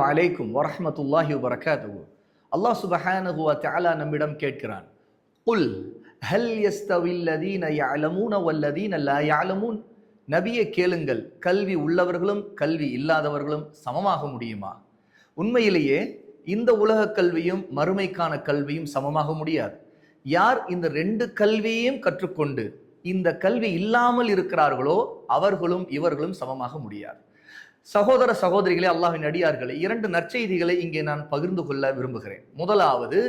அஸ்ஸலாமு அலைக்கும் வரஹ்மத்துல்லாஹி வரகாத்து அல்லாஹ் சுபஹானஹு வ நம்மிடம் கேட்கிறான். குல் ஹல் யஸ்தவில்லதீன யஅலமூன வல்லதீன லா யஅலமூன்? நபியை கேளுங்கள் கல்வி உள்ளவர்களும் கல்வி இல்லாதவர்களும் சமமாக முடியுமா? உண்மையிலேயே இந்த உலக கல்வியும் மறுமைக்கான கல்வியும் சமமாக முடியாது. யார் இந்த ரெண்டு கல்வியையும் கற்றுக்கொண்டு இந்த கல்வி இல்லாமல் இருக்கிறார்களோ அவர்களும் இவர்களும் சமமாக முடியாது. சகோதர சகோதரிகளே அல்லாஹின் அடியார்களே இரண்டு நற்செய்திகளை இங்கே நான் பகிர்ந்து கொள்ள விரும்புகிறேன். முதலாவது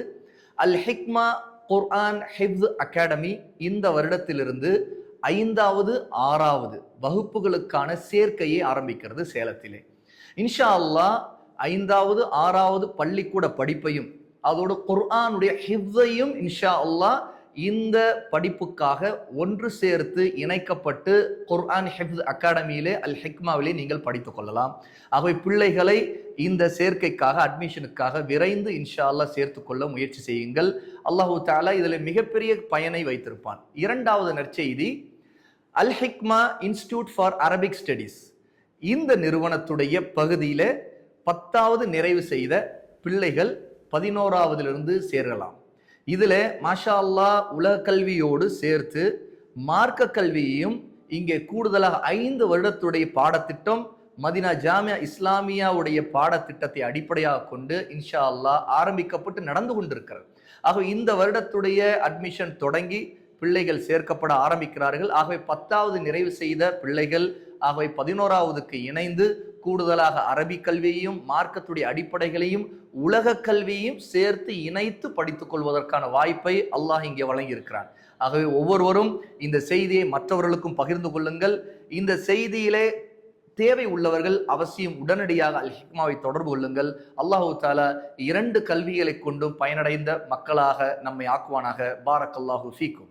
அல் ஹிக்மா குர்ஆன் ஹிப்து அகாடமி இந்த வருடத்திலிருந்து ஐந்தாவது ஆறாவது வகுப்புகளுக்கான சேர்க்கையை ஆரம்பிக்கிறது சேலத்திலே. இன்ஷா அல்லாஹ் ஐந்தாவது ஆறாவது பள்ளிக்கூட படிப்பையும் அதோட குர்ஆனுடைய ஹிவ்வையும் இன்ஷா அல்லாஹ் இந்த படிப்புக்காக ஒன்று சேர்த்து இணைக்கப்பட்டு குர்ஆன் ஹிஃப்ஸ் அகாடமியிலே அல் ஹிக்மாவிலே நீங்கள் படித்துக் கொள்ளலாம். ஆகவே பிள்ளைகளை இந்த சேர்க்கைக்காக அட்மிஷனுக்காக விரைந்து இன்ஷா அல்லாஹ் சேர்த்து கொள்ள முயற்சி செய்யுங்கள். அல்லாஹு தாலா இதில் மிகப்பெரிய பயனை வைத்திருப்பான். இரண்டாவது நற்செய்தி Al Hikma institute for Arabic studies. இந்த நிறுவனத்துடைய பகுதியில் பத்தாவது நிறைவு செய்த பிள்ளைகள் பதினோராவதிலிருந்து சேரலாம். இதில் மாஷா அல்லா உலக கல்வியோடு சேர்த்து மார்க்க கல்வியையும் இங்கே கூடுதலாக ஐந்து வருடத்துடைய பாடத்திட்டம் மதினா ஜாமியா இஸ்லாமியாவுடைய பாடத்திட்டத்தை அடிப்படையாக கொண்டு இன்ஷா அல்லாஹ் ஆரம்பிக்கப்பட்டு நடந்து கொண்டிருக்கிறது. ஆகவே இந்த வருடத்துடைய அட்மிஷன் தொடங்கி பிள்ளைகள் சேர்க்கப்பட ஆரம்பிக்கிறார்கள். ஆகவே பத்தாவது நிறைவு செய்த பிள்ளைகள் ஆகவே பதினோராவதுக்கு இணைந்து கூடுதலாக அரபி கல்வியையும் மார்க்கத்துடைய அடிப்படைகளையும் உலக கல்வியையும் சேர்த்து இணைத்து படித்துக் கொள்வதற்கான வாய்ப்பை அல்லாஹ் இங்கே வழங்கியிருக்கிறான். ஆகவே ஒவ்வொருவரும் இந்த செய்தியை மற்றவர்களுக்கும் பகிர்ந்து கொள்ளுங்கள். இந்த செய்தியிலே தேவை உள்ளவர்கள் அவசியம் உடனடியாக அல் ஹிக்மாவை தொடர்பு கொள்ளுங்கள். அல்லாஹூ தாலா இரண்டு கல்விகளை கொண்டும் பயனடைந்த மக்களாக நம்மை ஆக்குவானாக. பாரக் அல்லாஹு ஃபீக்கும்.